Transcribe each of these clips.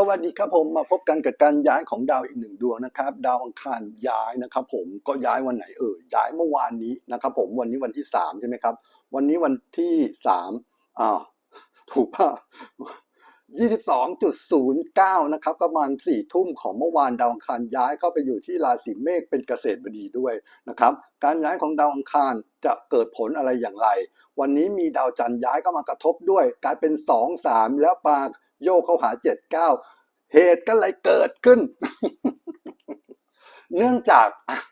สวัสดีครับผมมาพบกันกับการย้ายของดาวอีกหนึ่งดวงนะครับ ดาวอังคารย้ายนะครับ ผมก็ย้ายวันไหนเอ่ยย้ายเมื่อวานนี้นะครับ ผมวันนี้วันที่สามใช่ไหมครับ วันนี้วันที่สามอ้าวถูกป่ะยี่สิบสองจุดศูนย์เก้านะครับประมาณสี่ทุ่มของเมื่อวานดาวอังคารย้ายเข้าไปอยู่ที่ราศีเมษเป็นเกษตรบดีด้วยนะครับ การย้ายของดาวอังคารจะเกิดผลอะไรอย่างไร วันนี้มีดาวจันทร์ย้ายเข้ามากระทบด้วยกลายเป็นสองสามแล้วปา โยกเข้าหาเจ็ดเก้าเหตุก็เลยเกิดขึ้น เนื่องจาก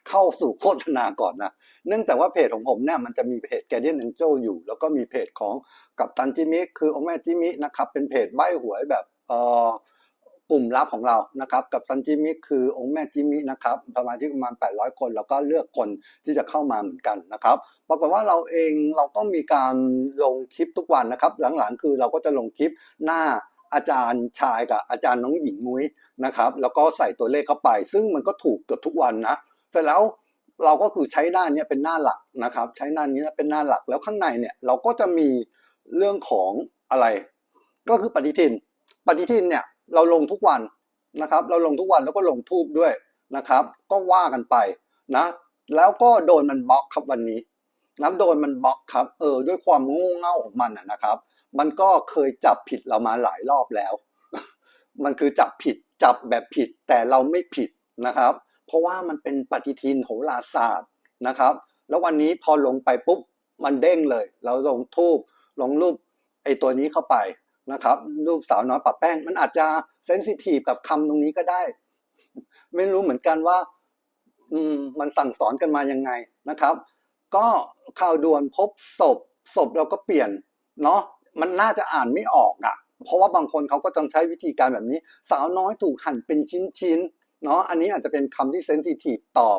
เข้าสู่โฆษณาก่อนนะ เนื่องจากว่าเพจของผมเนี่ยมันจะมีเพจแกเดียน a องเจอยู่ แล้วก็มีเพจของกัปตันจิมิคือองค์แม่จิมินะครับ เป็นเพจใบหวยแบบเอ่อกลุ่มลับของเรานะครับ กับตันจิมิคือองค์แม่จิมินะครับประมาณที่ประมาณ 800 คนแล้วก็เลือกคนที่จะเข้ามาเหมือนกันนะครับปรากฏว่าเราเองเราก็มีการลงคลิปทุกวันนะครับ หลังๆ คือเราก็จะลงคลิปหน้า อาจารย์ชายกับอาจารย์น้องหญิงมุ้ยนะครับ แล้วก็ใส่ตัวเลขเข้าไป ซึ่งมันก็ถูกเกือบทุกวันนะเสร็จแล้วเราก็คือใช้หน้านี้เป็นหน้าหลักนะครับ ใช้หน้านี้เป็นหน้าหลักแล้วข้างในเนี่ยเราก็จะมีเรื่องของอะไร ก็คือปฏิทิน ปฏิทินเนี่ยเราลงทุกวันนะครับ เราลงทุกวันแล้วก็ลงทูบด้วยนะครับ ก็ว่ากันไปนะ แล้วก็โดนมันบล็อกครับวันนี้ นะโดนมันบล็อกครับ เออ ด้วยความงูเง่าของมันนะครับ มันก็เคยจับผิดเรามาหลายรอบแล้ว มันคือจับผิดจับแบบผิดแต่เราไม่ผิดนะครับ เพราะว่ามันเป็นปฏิทินโหราศาสตร์นะครับ แล้ววันนี้พอลงไปปุ๊บมันเด้งเลย เราลงทูบลงรูปไอ้ตัวนี้เข้าไปนะครับ รูปสาวน้อยปะแป้ง มันอาจจะเซนซิทีฟกับคำตรงนี้ก็ได้ ไม่รู้เหมือนกันว่า อืมมันสั่งสอนกันมายังไงนะครับ ก็ข่าวด่วนพบศพศพเราก็เปลี่ยนเนาะมันน่าจะอ่านไม่ออกอะ่ะ เพราะว่าบางคนเขาก็ต้องใช้วิธีการแบบนี้ สาวน้อยถูกหั่นเป็นชิ้นๆเนาะอันนี้อาจจะเป็นคำที่เซนซิทีฟต่อ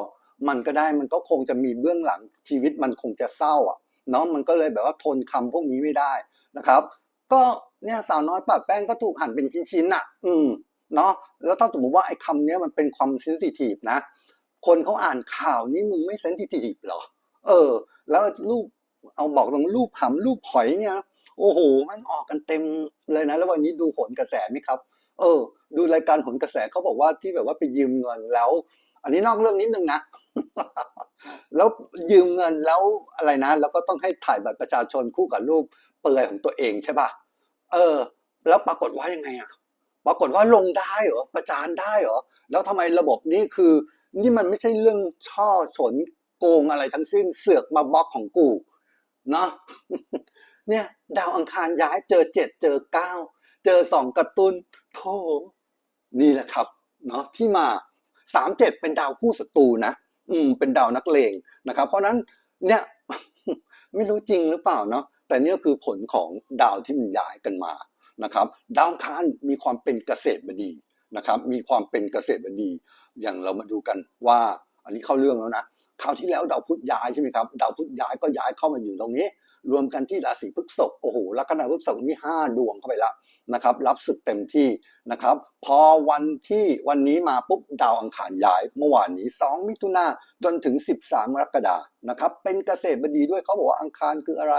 มันก็ได้มันก็คงจะมีเบื้องหลังชีวิตมันคงจะเศร้าอะเนาะมันก็เลยแบบว่าทนคำพวกนี้ไม่ได้นะครับ ก็เนี่ยสาวน้อยปะแป้งก็ถูกหั่นเป็นชิ้นๆอะ อืมเนาะแล้วถ้าสมมติว่าไอ้คำนี้มันเป็นความเซนซิทีฟนะ คนเขาอ่านข่าวนี้มึงไม่เซนซิทีฟเหรอ เออ แล้วรูปเอาบอกตรงรูปหำรูปหอยเนี่ยโอ้โหมันออกกันเต็มเลยนะ แล้ววันนี้ดูผลกระแสไหมครับ เออ ดูรายการผลกระแสเขาบอกว่าที่แบบว่าไปยืมเงินแล้ว อันนี้นอกเรื่องนิดนึงนะแล้วยืมเงินแล้วอะไรนะ แล้วก็ต้องให้ถ่ายบัตรประชาชนคู่กับรูปเปลือยของตัวเองใช่ป่ะเออ แล้วปรากฏว่ายังไงอะปรากฏว่าลงได้เหรอประจานได้เหรอแล้วทำไมระบบนี้คือ นี่มันไม่ใช่เรื่องช่อฉน โกงอะไรทั้งสิ้นเสือกมาบล็อกของกูเนาะเนี่ย ดาวอังคารย้ายเจอเจ็ดเจอเก้าเจอสองกระตุนโธ่นี่แหละครับเนาะที่มาสามเจ็ดเป็นดาวคู่ศัตรูนะอืม เป็นดาวนักเลงนะครับ เพราะนั้นเนี่ย ไม่รู้จริงหรือเปล่าเนาะแต่เนี่ยคือผลของดาวที่มันย้ายกันมานะครับ ดาวอังคารมีความเป็นเกษตรบดีนะครับ มีความเป็นเกษตรบดี อย่างเรามาดูกันว่า อันนี้เข้าเรื่องแล้วนะ คราวที่แล้วดาวพุธย้ายใช่ไหมครับดาวพุธย้ายก็ย้ายเข้ามาอยู่ตรงนี้ รวมกันที่ราศีพฤษภโอ้โหลัคนาพฤษภนี่ห้าดวงเข้าไปแล้วนะครับ รับศึกเต็มที่นะครับ พอวันที่วันนี้มาปุ๊บดาวอังคารย้ายเมื่อวานนี้ 2 มิถุนาจนถึง 13กรกฎานะครับ เป็นเกษตรบดีด้วยเขาบอกว่าอังคารคืออะไร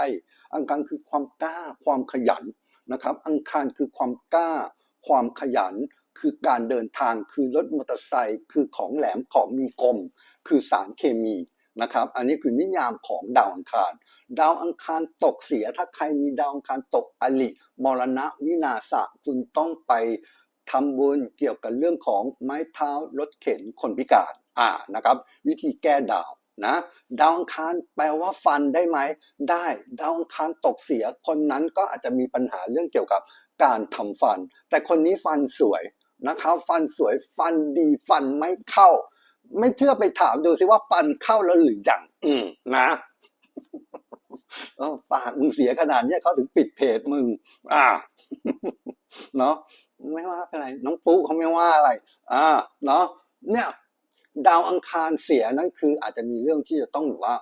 อังคารคือความกล้าความขยันนะครับ อังคารคือความกล้า ความขยันคือการเดินทางคือรถมอเตอร์ไซค์คือของแหลมของมีคม คือสารเคมีนะครับ อันนี้คือนิยามของดาวอังคาร ดาวอังคารตกเสีย ถ้าใครมีดาวอังคารตกอลิมรณะวินาศคุณต้องไปทำบุญเกี่ยวกับเรื่องของไม้เท้ารถเข็นคนพิการอ่านะครับ วิธีแก้ดาวนะดาวอังคารแปลว่าฟันได้ไหมได้ดาวอังคารตกเสียคนนั้นก็อาจจะมีปัญหาเรื่องเกี่ยวกับการทำฟัน แต่คนนี้ฟันสวย นะครับ ฟันสวยฟันดีฟันไม่เข้า ไม่เชื่อไปถามดูสิว่าฟันเข้าแล้วหรือยังอืมนะเออปากมึงเสียขนาดนี้เขาถึงปิดเพจมึง อ่า เนาะไม่ว่าอะไร น้องปุ๊เขาไม่ว่าอะไร อ่า เนาะเนี่ย ดาวอังคารเสียนั่นคือ อาจจะมีเรื่องที่จะต้องหรือว่า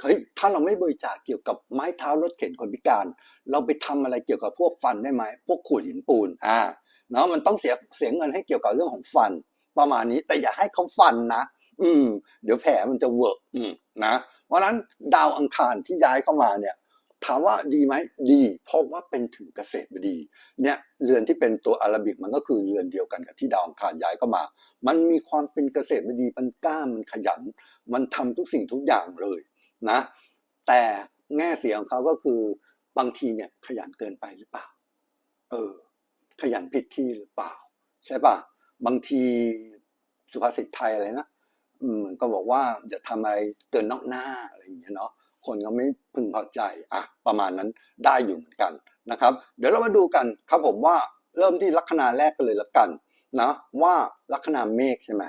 เฮ้ยถ้าเราไม่บริจาคเกี่ยวกับไม้เท้ารถเข็นคนพิการ เราไปทำอะไรเกี่ยวกับพวกฟันได้ไหมพวกขูดหินปูน อ่า เนาะมันต้องเสียเสียเงินให้เกี่ยวกับเรื่องของฟัน ประมาณนี้แต่อย่าให้เขาฟันนะ อืม เดี๋ยวแผลมันจะเวิร์กอืมนะเพราะฉะนั้นดาวอังคารที่ย้ายเข้ามาเนี่ย ถามว่าดีไหมดี เพราะว่าเป็นถึงเกษตรบดี เนี่ยเรือนที่เป็นตัวอาราบิกมันก็คือเรือนเดียวกันกับที่ดาวอังคารย้ายเข้ามา มันมีความเป็นเกษตรบดีมันกล้ามันขยัน มันทำทุกสิ่งทุกอย่างเลยนะ แต่แง่เสียของเขาก็คือบางทีเนี่ยขยันเกินไปหรือเปล่า เออ ขยันผิดที่หรือเปล่า ใช่ป่ะ บางทีสุภาษิตไทยอะไรนะเหมือนก็บอกว่าอย่าทำอะไรเกินนอกหน้าอะไรอย่างเงี้ยเนาะคนก็ไม่พึงพอใจอะประมาณนั้นได้อยู่เหมือนกันนะครับ เดี๋ยวเรามาดูกันครับผมว่าเริ่มที่ลัคนาแรกกันเลยละกันนะว่าลัคนาเมฆใช่ไหม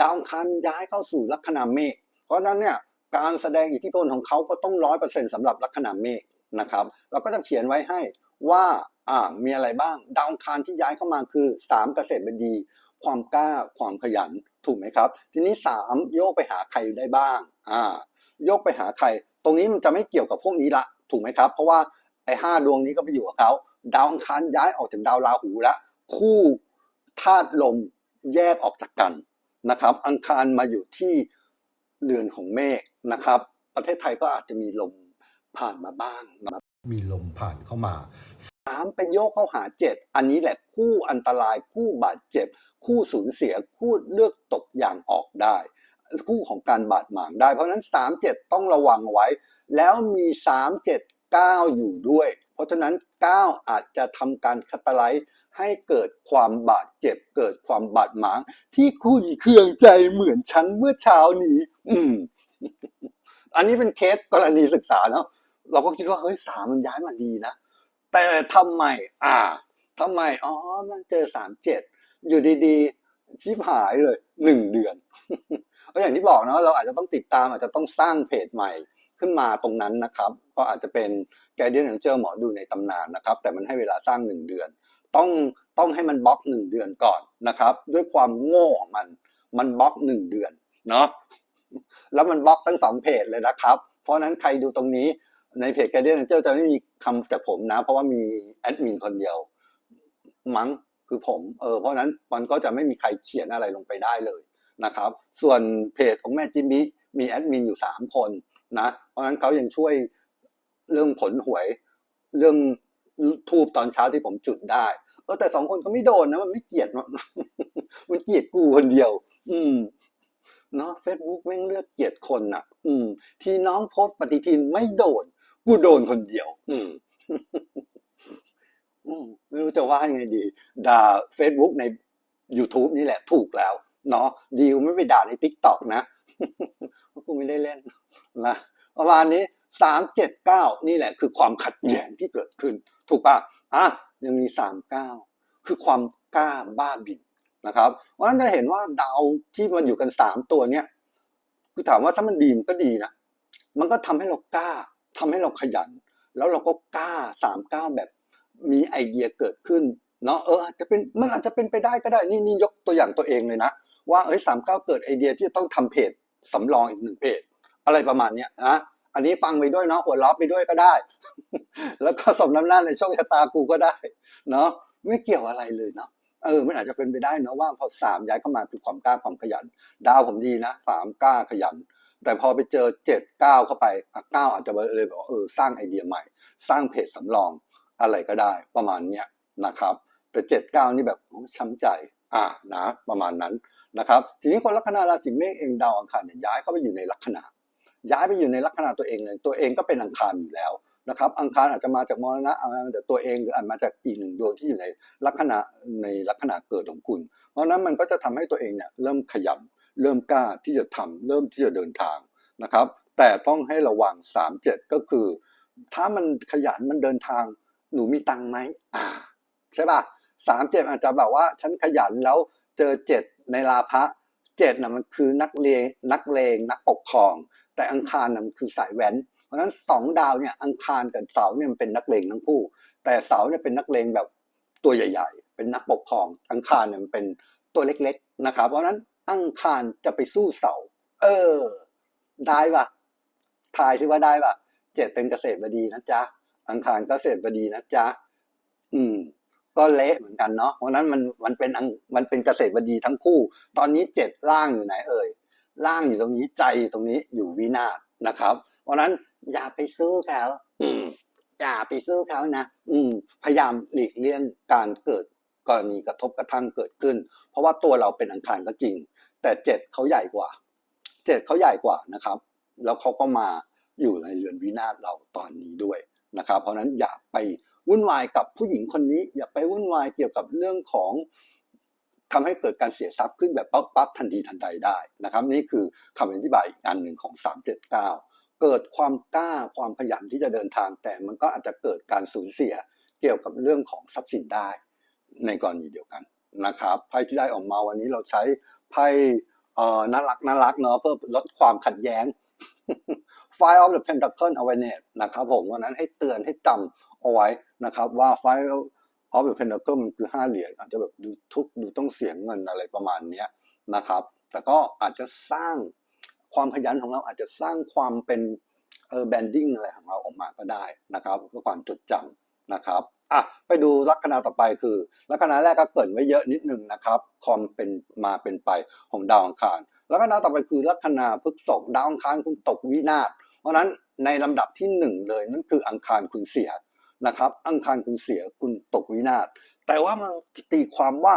ดาวอังคารย้ายเข้าสู่ลัคนาเมฆเพราะฉะนั้นเนี่ยการแสดงอิทธิพลของเขาก็ต้องร้อยเปอร์เซ็นต์สำหรับลัคนาเมฆนะครับ เราก็จะเขียนไว้ให้ ว่าอ่ามีอะไรบ้าง ดาวอังคารที่ย้ายเข้ามาคือสามเกษตรบดี ความกล้าความขยันถูกไหมครับ ทีนี้สามโยกไปหาใครได้บ้างอ่าโยกไปหาใคร ตรงนี้มันจะไม่เกี่ยวกับพวกนี้ละ ถูกไหมครับ เพราะว่าไอ้ห้าดวงนี้ก็ไปอยู่กับเขาดาวอังคารย้ายออกจากดาวราหูแล้วคู่ธาตุลมแยกออกจากกันนะครับ อังคารมาอยู่ที่เรือนของเมฆนะครับ ประเทศไทยก็อาจจะมีลมผ่านมาบ้างนะ มีลมผ่านเข้ามาสามไปโยกเข้าหาเจ็ดอันนี้แหละคู่อันตรายคู่บาดเจ็บ คู่สูญเสียคู่เลือกตกอย่างออกได้ คู่ของการบาดหมางได้ เพราะนั้นสามเจ็ดต้องระวังไว้ แล้วมีสามเจ็ดเก้าอยู่ด้วย เพราะฉะนั้นเก้าอาจจะทำการคัตไลท์ให้เกิดความบาดเจ็บ เกิดความบาดหมาง ที่คุณเคืองใจเหมือนฉันเมื่อเช้านี้ อืม อันนี้เป็นเคสกรณีศึกษาเนาะ เราก็คิดว่าเฮ้ยสามมันย้ายมาดีนะ แต่ทำไมอ่าทำไมอ๋อมันเจอสามเจ็ดอยู่ดีๆชิบหายเลยหนึ่งเดือนก็อย่างที่บอกเนาะเราอาจจะต้องติดตามอาจจะต้องสร้างเพจใหม่ขึ้นมาตรงนั้นนะครับ ก็อาจจะเป็นแกเดียนของเจอหมอดูในตำนานนะครับ แต่มันให้เวลาสร้างหนึ่งเดือน ต้องต้องให้มันบล็อกหนึ่งเดือนก่อนนะครับ ด้วยความโง่ของมัน มันบล็อกหนึ่งเดือนเนาะแล้วมันบล็อกตั้งสองเพจเลยนะครับ เพราะนั้นใครดูตรงนี้ ในเพจ Guardian Angel จะไม่มีคำจากผมนะ เพราะว่ามีแอดมินคนเดียว มั้งคือผมเออเพราะนั้นมันก็จะไม่มีใครเขียนอะไรลงไปได้เลยนะครับ ส่วนเพจของแม่จิมมี่มีแอดมินอยู่สามคนนะเพราะนั้นเขายังช่วยเรื่องผลหวย เรื่องทูบตอนเช้าที่ผมจุดได้เออแต่สองคนก็ไม่โดนนะมันไม่เกลียดมันมันเกลียดกูคนเดียว อืมเนาะเฟซบุ๊กแม่งเลือกเกลียดคนอะ อืม ที่น้องโพสปฏิทินไม่โดน กูโดนคนเดียวอืมอืมไม่รู้จะว่ายังไงดี ด่า Facebook ใน YouTube นี่แหละถูกแล้ว เนาะดีกูไม่ไปด่าใน t ิ k t o k นะเพราะกูไม่ได้เล่นนะประมาณนี้สามเจ็ดเก้านี่แหละ คือความขัดแย้งที่เกิดขึ้น ถูกปะอะยังมีสามเก้าคือความกล้าบ้าบินนะครับเพราะฉะนั้นจะเห็นว่าดาวที่มันอยู่กันสามตัวเนี้ยคือถามว่าถ้ามันดีมันก็ดีนะมันก็ทำให้เรากล้า ทำให้เราขยัน แล้วเราก็กล้าสามก้าวแบบมีไอเดียเกิดขึ้นเนาะเอออาจจะเป็นมันอาจจะเป็นไปได้ก็ได้นี่นี่ยกตัวอย่างตัวเองเลยนะ ว่าเอ้ยสามก้าเกิดไอเดียที่จะต้องทำเพจสำรองอีกหนึ่งเพจ อะไรประมาณเนี้ยนะอันนี้ฟังไปด้วยเนาะหัวล้อไปด้วยก็ได้ แล้วก็สมน้ำหน้าในโชคชะตากูก็ได้ เนาะไม่เกี่ยวอะไรเลยเนาะเออมันอาจจะเป็นไปได้เนาะว่าพอสามย้ายเข้ามาคือความกล้าความขยัน ดาวผมดีนะสามกล้าขยัน แต่พอไปเจอเจ็ดเก้าเข้าไปอะเก้าอาจจะเลยบอกเออสร้างไอเดียใหม่ สร้างเพจสำรองอะไรก็ได้ประมาณเนี้ยนะครับ แต่เจ็ดเก้านี่แบบช้ำใจอ่านะประมาณนั้นนะครับ ทีนี้คนลัคนาราศีเมษเองดาวอังคารเนี่ยย้ายเข้าไปอยู่ในลัคนาย้ายไปอยู่ในลัคนาตัวเองเลยตัวเองก็เป็นอังคารอยู่แล้วนะครับ อังคารอาจจะมาจากมรณะอาจจะมาจากตัวเองหรืออาจมาจากอีกหนึ่งดวงที่อยู่ในลัคนาในลัคนาเกิดของคุณ เพราะฉะนั้นมันก็จะทำให้ตัวเองเนี่ยเริ่มขยัน เริ่มกล้าที่จะทำเริ่มที่จะเดินทางนะครับ แต่ต้องให้ระวังสามเจ็ดก็คือ ถ้ามันขยันมันเดินทางหนูมีตังไหมอ่าใช่ป่ะสามเจ็ดอาจจะแบบว่าฉันขยันแล้วเจอเจ็ดในลาภะเจ็ดน่ะมันคือนักเลงนักเลงนักปกครอง แต่อังคารน่ะมันคือสายแว้นเพราะฉะนั้นสองดาวเนี่ยอังคารกับเสาเนี่ยมันเป็นนักเลงทั้งคู่ แต่เสาเนี่ยเป็นนักเลงแบบตัวใหญ่ ๆ เป็นนักปกครอง อังคารเนี่ยมันเป็นตัวเล็ก ๆ นะครับ เพราะฉะนั้น อังคารจะไปสู้เสา เออ ได้ปะทายซิว่าได้ปะเจ็ดเป็นเกษตรบดีนะจ๊ะ อังคารเกษตรบดีนะจ๊ะ อืม ก็เละเหมือนกันเนาะ เพราะนั้นมันมันเป็นอังมันเป็นเกษตรบดีทั้งคู่ ตอนนี้เจ็ดล่างอยู่ไหนเอ่ย ล่างอยู่ตรงนี้ใจตรงนี้อยู่วินาศนะครับ เพราะนั้นอย่าไปสู้เขาอืมอย่าไปสู้เขานะ อืม พยายามหลีกเลี่ยงการเกิดกรณีกระทบกระทั่งเกิดขึ้น เพราะว่าตัวเราเป็นอังคารก็จริง แต่เจ็ดเขาใหญ่กว่าเจ็ดเขาใหญ่กว่านะครับ แล้วเขาก็มาอยู่ในเรือนวินาศเราตอนนี้ด้วยนะครับ เพราะนั้นอย่าไปวุ่นวายกับผู้หญิงคนนี้ อย่าไปวุ่นวายเกี่ยวกับเรื่องของทำให้เกิดการเสียทรัพย์ขึ้นแบบปั๊บปั๊บทันทีทันใดได้นะครับ นี่คือคำอธิบายอีกอันหนึ่งของ 379 เกิดความกล้าความขยันที่จะเดินทาง แต่มันก็อาจจะเกิดการสูญเสียเกี่ยวกับเรื่องของทรัพย์สินได้ ในกรณีเดียวกันนะครับไพ่ที่ได้ออกมาวันนี้เราใช้ ไพ่น่ารักน่ารักเนาะเพื่อลดความขัดแย้ง Five of the Pentacle Awareness นะครับผมวันนั้นให้เตือนให้จำเอาไว้นะครับว่า Five of the Pentacle มันคือห้าเหรียญอาจจะแบบดูทุกดูต้องเสียเงินอะไรประมาณนี้นะครับ แต่ก็อาจจะสร้างความขยันของเราอาจจะสร้างความเป็นเออแบนดิ้งอะไรของเราออกมาก็ได้นะครับเพื่อความจดจำนะครับ อะไปดูลัคนาต่อไปคือ ลัคนาแรกก็เกิดไว้เยอะนิดนึงนะครับ คอมเป็นมาเป็นไปของดาวอังคารลัคนาต่อไปคือลัคนาพฤกษกดาวอังคารคุณตกวินาศเพราะนั้นในลำดับที่หนึ่งเลยนั่นคืออังคารคุณเสียนะครับ อังคารคุณเสียคุณตกวินาศแต่ว่ามันตีความว่า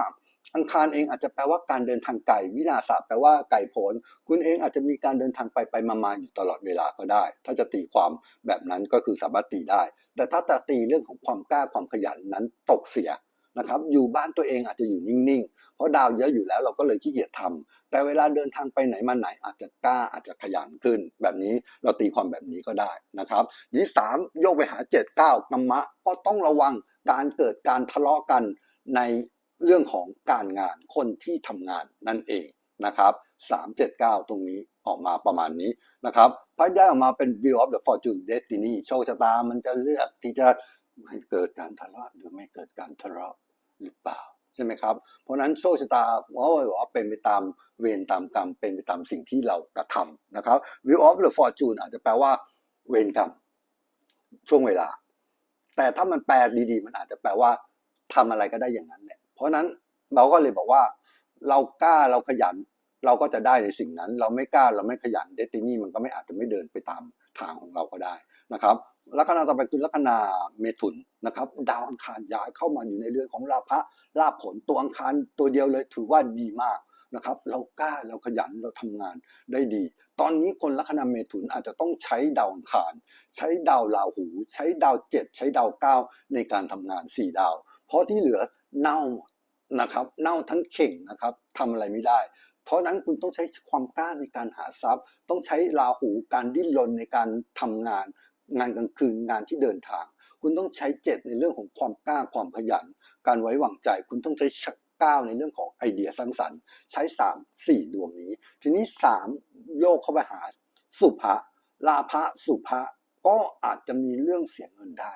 อังคารเองอาจจะแปลว่าการเดินทางไกลวินาศแปลว่าไกลโพ้นคุณเองอาจจะมีการเดินทางไปไปมาๆอยู่ตลอดเวลาก็ได้ ถ้าจะตีความแบบนั้นก็คือสามารถตีได้ แต่ถ้าจะตีเรื่องของความกล้าความขยันนั้นตกเสียนะครับอยู่บ้านตัวเองอาจจะอยู่นิ่งๆ เพราะดาวเยอะอยู่แล้วเราก็เลยขี้เกียจทำแต่เวลาเดินทางไปไหนมาไหนอาจจะกล้าอาจจะขยันขึ้น แบบนี้เราตีความแบบนี้ก็ได้นะครับที่สามโยกไปหาเจ็ดเก้ากรรมะก็ต้องระวังการเกิดการทะเลาะกันใน เรื่องของการงานคนที่ทำงานนั่นเองนะครับสามเจ็ดเก้าตรงนี้ออกมาประมาณนี้นะครับพระย้ออกมาเป็น view of the fortune destiny โชคชะตามันจะเลือกที่จะให้เกิดการทะเลาะหรือไม่เกิดการทะเลาะหรือเปล่าใช่ไหมครับ เพราะนั้นโชคชะตาว่าบอกว่าเป็นไปตามเวรตามกรรม เป็นไปตามสิ่งที่เรากระทำนะครับ view of the fortune อาจจะแปลว่าเวรกรรมช่วงเวลา แต่ถ้ามันแปลดีๆ มันอาจจะแปลว่าทำอะไรก็ได้อย่างนั้นแหละ เพราะนั้นเราก็เลยบอกว่า เรากล้าเราขยัน เราก็จะได้ในสิ่งนั้น เราไม่กล้าเราไม่ขยันเดตินี่มันก็ไม่อาจจะไม่เดินไปตามทางของเราก็ได้นะครับลัคนาต่อไปคือลัคนาเมถุนนะครับ ดาวอังคารย้ายเข้ามาอยู่ในเรืองของลาภะลาผลตัวอังคารตัวเดียวเลยถือว่าดีมากนะครับ เรากล้าเราขยันเราทำงานได้ดี ตอนนี้คนลัคนาเมถุนอาจจะต้องใช้ดาวอังคาร ใช้ดาวราหู ใช้ดาวเจ็ดใช้ดาวเก้าในการทำงานสี่ดาว เพราะที่เหลือ เน่านะครับ เน่าทั้งเข่งนะครับทำอะไรไม่ได้ เพราะนั้นคุณต้องใช้ความกล้าในการหาทรัพย์ ต้องใช้ราหูการดิ้นรนในการทำงาน งานกลางคืนงานที่เดินทาง คุณต้องใช้เจ็ดในเรื่องของความกล้าความขยัน การไว้วางใจ คุณต้องใช้ก้าในเรื่องของไอเดียสร้างสรรค์ใช้สามสี่ดวงนี้ ทีนี้สามโยกเข้าไปหาสุภะลาภะสุภะก็อาจจะมีเรื่องเสียเงินได้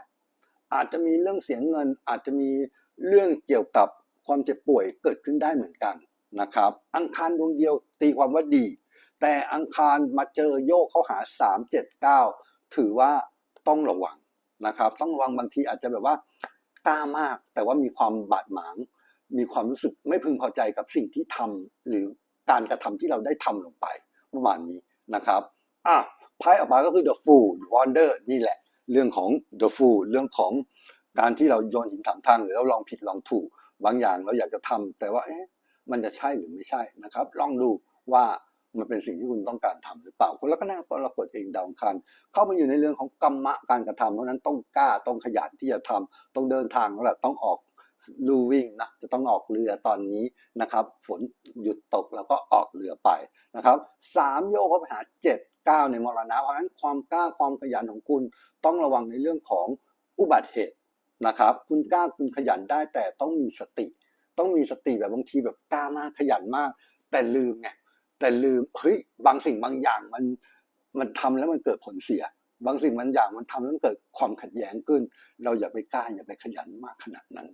อาจจะมีเรื่องเสียเงิน อาจจะมี เรื่องเกี่ยวกับความเจ็บป่วยเกิดขึ้นได้เหมือนกันนะครับ อังคารดวงเดียวตีความว่าดี แต่อังคารมาเจอโยกเข้าหาสามเจ็ดเก้าถือว่าต้องระวังนะครับ ต้องระวังบางทีอาจจะแบบว่ากล้ามาก แต่ว่ามีความบาดหมาง มีความรู้สึกไม่พึงพอใจกับสิ่งที่ทำหรือการกระทำที่เราได้ทำลงไปประมาณนี้นะครับอะไพ่ออกมาก็คือ the fool wonder นี่แหละ เรื่องของ the fool เรื่องของ การที่เราโยนหินถามทางหรือเราลองผิดลองถูกบางอย่างเราอยากจะทำแต่ว่าเอ๊ะมันจะใช่หรือไม่ใช่นะครับ ลองดูว่ามันเป็นสิ่งที่คุณต้องการทำหรือเปล่าคนละก็น่ากรกฎเองดาวอังคารเข้ามาอยู่ในเรื่องของกรรมะการกระทำเพราะนั้นต้องกล้าต้องขยันที่จะทำต้องเดินทางแล้วแหละต้องออกลูวิ่งนะจะต้องออกเรือตอนนี้นะครับฝนหยุดตกแล้วก็ออกเรือไปนะครับสามโยกเข้าไปหาเจ็ดเก้าในมรณะเพราะฉะนั้นความกล้าความขยันของคุณต้องระวังในเรื่องของอุบัติเหตุ นะครับ คุณกล้าคุณขยันได้แต่ต้องมีสติ ต้องมีสติแบบบางทีแบบกล้ามากขยันมาก แต่ลืมไงแต่ลืมเฮ้ยบางสิ่งบางอย่างมันมันทำแล้วมันเกิดผลเสีย บางสิ่งบางอย่างมันทำแล้วมันเกิดความขัดแย้งขึ้น เราอย่าไปกล้าอย่าไปขยันมากขนาดนั้น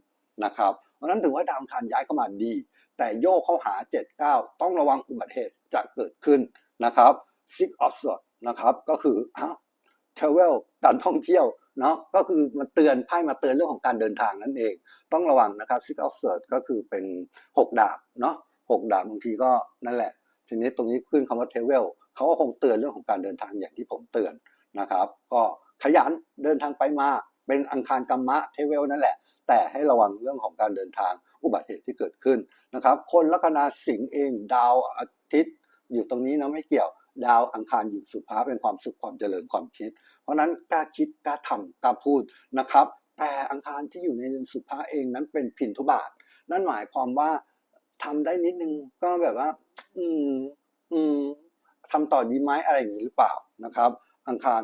นะครับเพราะนั้นถึงว่าดาวอังคารย้ายเข้ามาดี แต่โยกเข้าหา 7 9 ต้องระวังอุบัติเหตุจะเกิดขึ้นนะครับ Six of Swords นะครับก็คืออ้าว travel การท่องเที่ยว เนาะก็คือมาเตือนไพ่มาเตือนเรื่องของการเดินทางนั่นเอง ต้องระวังนะครับ Six of Swords ก็คือเป็น 6 ดาบเนาะหกดาบบางทีก็นั่นแหละ ทีนี้ตรงนี้ขึ้นคำว่า travel เขาก็คงเตือนเรื่องของการเดินทางอย่างที่ผมเตือนนะครับ ก็ขยันเดินทางไปมาเป็นอังคารกรรมะเทเวลนั่นแหละ แต่ให้ระวังเรื่องของการเดินทางอุบัติเหตุที่เกิดขึ้นนะครับ คนลัคนาสิงห์เองดาวอาทิตย์อยู่ตรงนี้นะไม่เกี่ยว ดาวอังคารอยู่สุภาเป็นความสุขความเจริญความคิด เพราะนั้นกล้าคิดกล้าทำกล้าพูดนะครับ แต่อังคารที่อยู่ในเรือนสุภาเองนั้นเป็นพินทุบาท นั่นหมายความว่าทำได้นิดนึงก็แบบว่า อืม อืมทำต่อดีไหมอะไรอย่างนี้หรือเปล่านะครับ อังคาร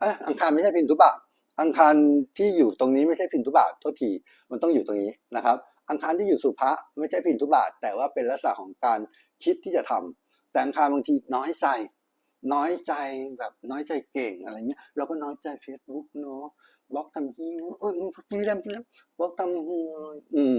เอะอังคารไม่ใช่พินทุบาทอังคารที่อยู่ตรงนี้ไม่ใช่พินทุบาทโทษทีมันต้องอยู่ตรงนี้นะครับ อังคารที่อยู่สุภาไม่ใช่พินทุบาทแต่ว่าเป็นลักษณะของการคิดที่จะทำ แต่อังคารบางทีน้อยใจน้อยใจแบบน้อยใจเก่งอะไรเงี้ยเราก็น้อยใจเฟซบุ๊กเนาะบล็อกทำที่เออพี่เล่นพี่เล่นบล็อกทำอืม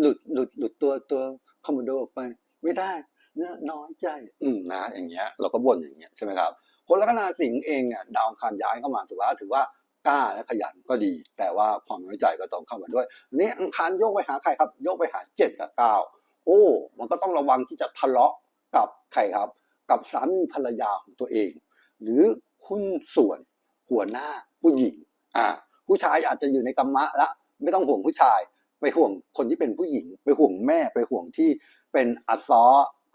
หลุดหลุดหลุดตัวตัวคอมโมโดออกไป ไม่ได้เนี่ยน้อยใจ อืมนะ อย่างเงี้ย เราก็บ่นอย่างเงี้ยใช่ไหมครับคนลัคนาสิงห์เองเนี่ยดาวคารย้ายเข้ามาถือว่าถือว่ากล้าและขยันก็ดี แต่ว่าความน้อยใจก็ต้องเข้ามาด้วยนนี้อังคารโยกไปหาใครครับ โยกไปหาเจ็ดกับเก้าโอ้ มันก็ต้องระวังที่จะทะเลาะ กับใครครับ กับสามีภรรยาของตัวเอง หรือหุ้นส่วนหัวหน้าผู้หญิงอ่าผู้ชายอาจจะอยู่ในกรรมะละไม่ต้องห่วงผู้ชาย ไปห่วงคนที่เป็นผู้หญิง ไปห่วงแม่ไปห่วงที่เป็นอัซอ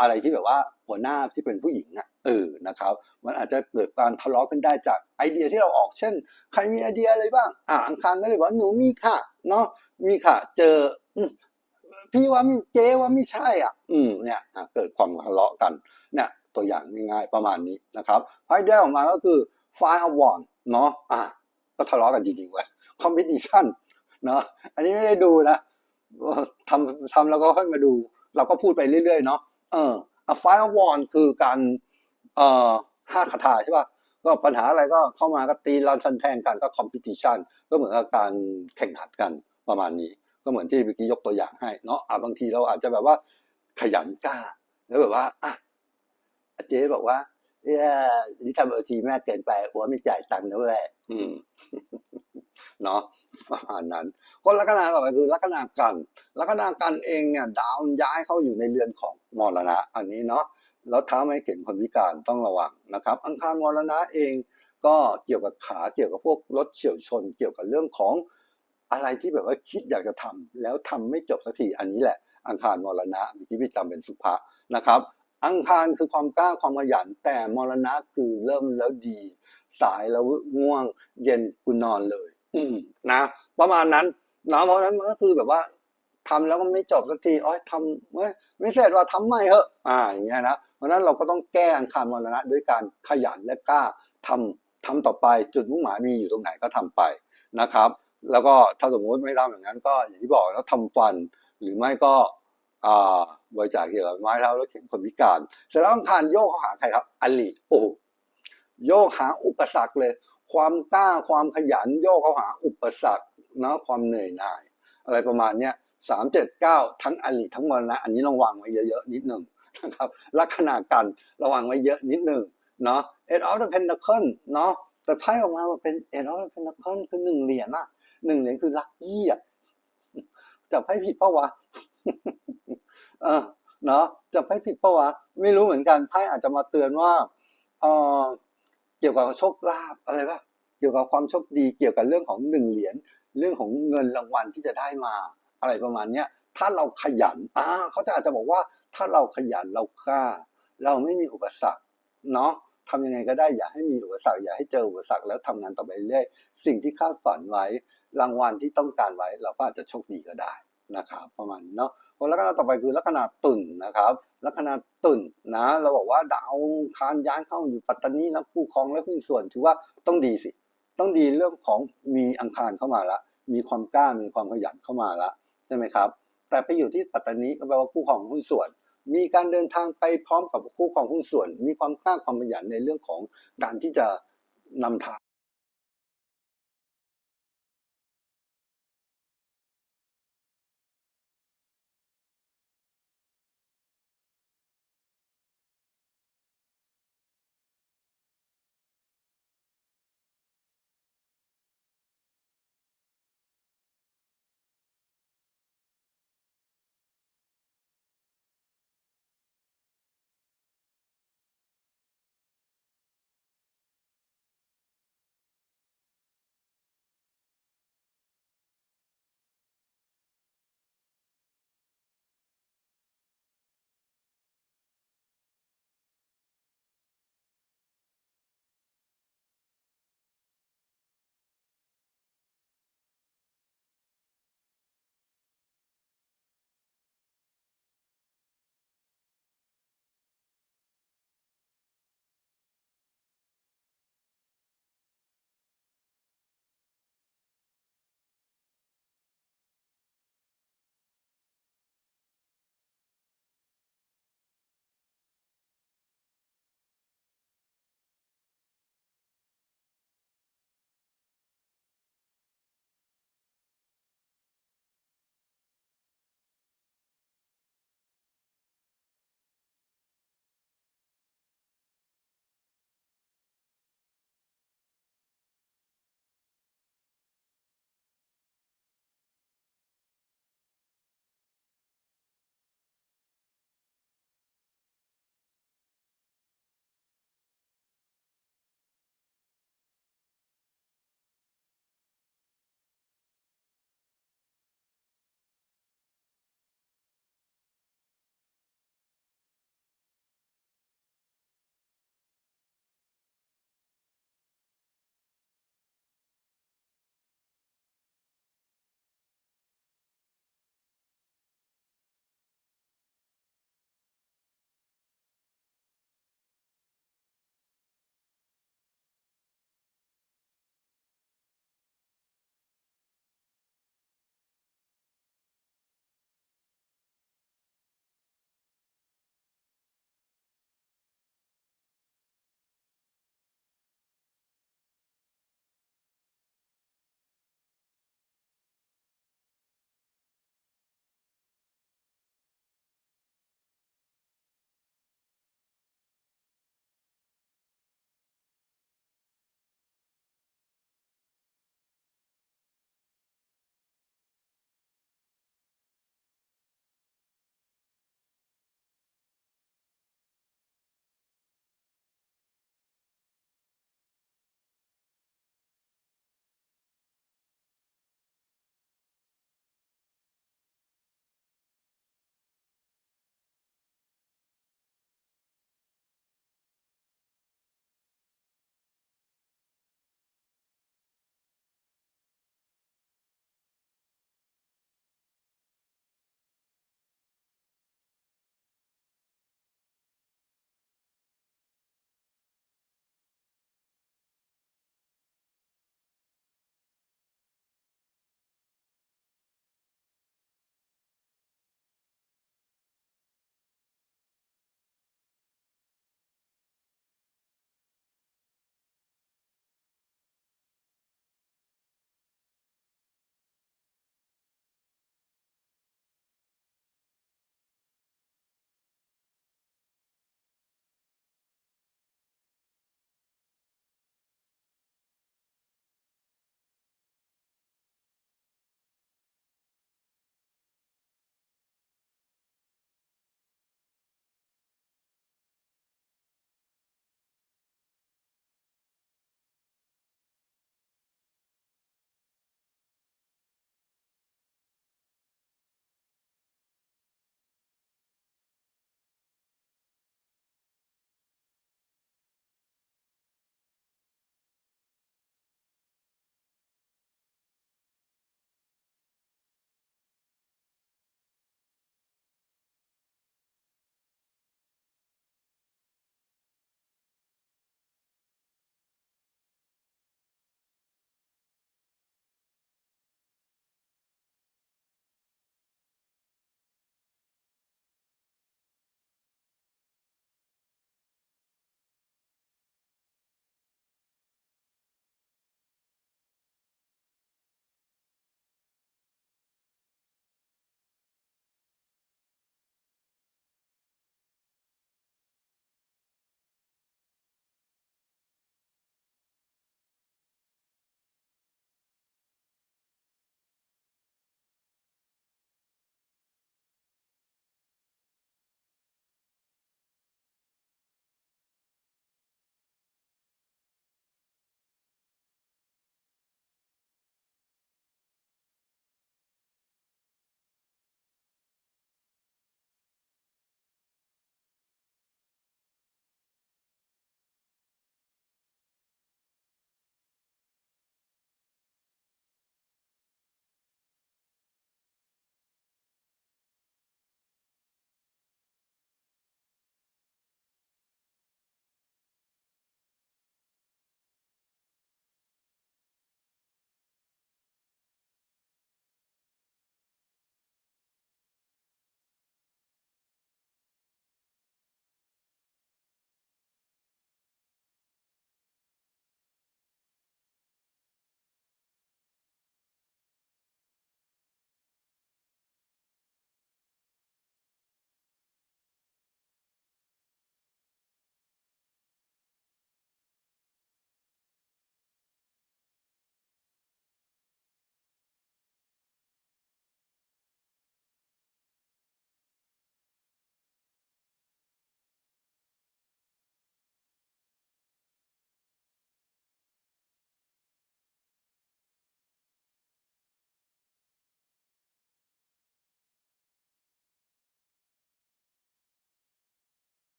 อะไรที่แบบว่าหัวหน้าที่เป็นผู้หญิงอะเออนะครับ มันอาจจะเกิดการทะเลาะกันได้จากไอเดียที่เราออกเช่น ใครมีไอเดียอะไรบ้าง อ่าอังคารก็เลยบอกว่าหนูมีค่ะเนาะมีค่ะ เจอ พี่ว่ามีเจ๊ว่าไม่ใช่อะ อืมเนี่ยอะเกิดความทะเลาะกันเนี่ยตัวอย่างง่ายๆประมาณนี้นะครับไพ่ได้ออกมาก็คือ fire one เนาะอะก็ทะเลาะกันจริงๆเว้ย competition เนาะอันนี้ไม่ได้ดูนะทำทำแล้วก็ค่อยมาดู เราก็พูดไปเรื่อยๆเนาะเอออะ fire one คือการเอ่อห้าคาถาใช่ป่ะก็ปัญหาอะไรก็เข้ามาก็ตีรันฟันแทงกันก็ competition ก็เหมือนกับการแข่งขันกันประมาณนี้ ก็เหมือนที่เมื่อกี้ยกตัวอย่างให้เนาะอะบางทีเราอาจจะแบบว่าขยันกล้า แล้วแบบว่าอะเจ๊บอกว่าเอ้ยนี่ทำโอทีแม่เกินไปหัวไม่จ่ายตังค์นะเว้ยอืมเนาะประมาณนั้นคนลัคนาต่อไปคือลัคนากันลัคนากันเองเนี่ยดาวย้ายเข้าอยู่ในเรือนของมรณะ อันนี้เนาะแล้วท้าไม่เก่งคนพิการต้องระวังนะครับ อังคารมรณะเองก็เกี่ยวกับขาเกี่ยวกับพวกรถเฉียวชน เกี่ยวกับเรื่องของ อะไรที่แบบว่าคิดอยากจะทำแล้วทำไม่จบสักทีอันนี้แหละ อังคารมรณะเมื่อกี้พี่จำเป็นสุภานะครับ อังคารคือความกล้าความขยัน แต่มรณะคือเริ่มแล้วดี สายแล้วง่วง เย็นกูนอนเลย อืนะ ประมาณนั้นนะเพราะนั้นมันก็คือแบบว่าทำแล้วก็ไม่จบสักทีอ้อยทำเว้ยไม่เสร็จว่าทำไม่เหอะ อ่าอย่างเงี้ยนะเพราะฉะนั้นเราก็ต้องแก้อังคารมรณะด้วยการขยันและกล้าทำทำต่อไปจุดมุ่งหมายมีอยู่ตรงไหนก็ทำไปนะครับ แล้วก็ถ้าสมมติไม่ทำอย่างนั้น ก็อย่างที่บอกแล้วทำฟัน หรือไม่ก็บริจาคเกี่ยวกับไม้เท้ารถเข็นคนพิการเสร็จแล้วอังคารโยกเขาหาใครครับอลีโอโยกหาอุปสรรคเลย ความกล้าความขยันโยกเขาหาอุปสรรคเนาะความเหนื่อยหน่าย อะไรประมาณเนี้ยสามเจ็ดเก้าทั้งอลีทั้งมรณะอันนี้ระวังไว้เยอะๆนิดหนึ่งนะครับลัคนากันระวังไว้เยอะนิดหนึ่งเนาะ eight of the pentacle เนาะแต่ไพ่ออกมามันเป็น eight of the pentacle คือหนึ่งเหรียญอะ หนึ่งเหรียญคือลัคกี้อะจับไพ่ผิดเปล่าวะเออเนาะจับไพ่ผิดเปล่าวะไม่รู้เหมือนกันไพ่อาจจะมาเตือนว่าเออเกี่ยวกับโชคลาภอะไรปะเกี่ยวกับความโชคดีเกี่ยวกับเรื่องของหนึ่งเหรียญเรื่องของเงินรางวัลที่จะได้มา อะไรประมาณเนี้ยถ้าเราขยันอ่าเขาจะอาจจะบอกว่าถ้าเราขยันเรากล้า เราไม่มีอุปสรรคเนาะทำยังไงก็ได้อย่าให้มีอุปสรรคอย่าให้เจออุปสรรคแล้วทำงานต่อไปเรื่อยสิ่งที่คาดฝันไว้ รางวัลที่ต้องการไว้เราก็อาจจะโชคดีก็ได้นะครับประมาณนี้เนาะคนลัคนาต่อไปคือลัคนาตุ่นนะครับ ลัคนาตุ่นนะเราบอกว่าดาวคารย้ายเข้าอยู่ปัตตานีแล้วคู่ครองและหุ้นส่วนถือว่าต้องดีสิ ต้องดีเรื่องของมีอังคารเข้ามาละมีความกล้ามีความขยันเข้ามาละใช่ไหมครับ แต่ไปอยู่ที่ปัตตานีก็แปลว่าคู่ของหุ้นส่วน มีการเดินทางไปพร้อมกับคู่ของหุ้นส่วน มีความกล้าความขยันในเรื่องของการที่จะนำทาง